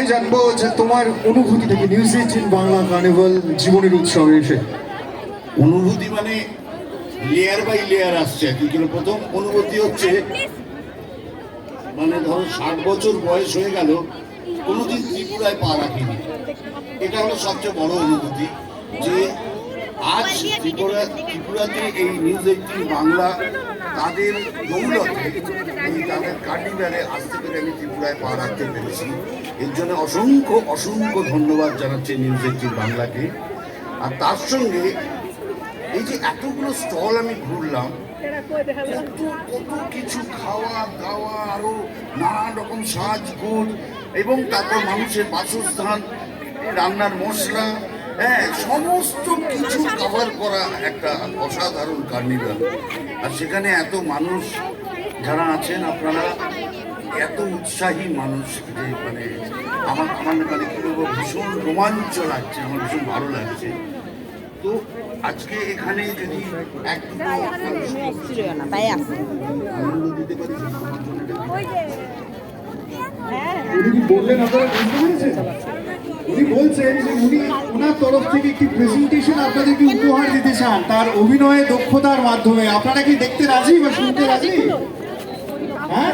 তাই জানব যে তোমার অনুভূতি থেকে নিউজ এইটিন বাংলা কার্নিভাল জীবনের উৎসবে এসে। অনুভূতি মানে লেয়ার বাই লেয়ার আসছে কিন্তু প্রথম অনুভূতি হচ্ছে মানে ধরো ষাট বছর বয়স হয়ে গেল, কোনোদিন ত্রিপুরায় পা রাখিনি। এটা হলো সবচেয়ে বড় অনুভূতি যে আজ ত্রিপুরা ত্রিপুরাতে এই নিউজ এইটিন বাংলা তাদের দৌলতে, এই তাদের কার্নিভ্যালে আসতে পেরে আমি ত্রিপুরায় পা রাখতে পেরেছি। এর জন্য অসংখ্য অসংখ্য ধন্যবাদ জানাচ্ছি নিউজ এইটিন বাংলাকে। আর তার সঙ্গে এই যে এতগুলো স্টল আমি ঘুরলাম, কত কত কিছু খাওয়া দাওয়া, আরও নানান রকম সাজগোজ, এবং তারপর মানুষের বাসস্থান, রান্নার মশলা হ্যাঁ সমস্ত কিছু কভার করা একটা অসাধারণ কার্নিভাল আর সেখানে এত মানুষ যারা আছেন আপনারা এত উৎসাহী মানুষ যে মানে আমার আমার মানে কি বলব ভীষণ রোমাঞ্চ লাগছে আমার ভীষণ ভালো লাগছে। তো আজকে এখানে যদি আনন্দ দিতে পারি বললেন আপনারা বুঝতে পেরেছেন? উনি বলছেন যে উনি ওনার তরফ থেকে একটি প্রেজেন্টেশন আপনাদেরকে উপহার দিতে চান তার অভিনয়ে দক্ষতার মাধ্যমে। আপনারা কি দেখতে রাজি বা শুনতে রাজি। হ্যাঁ?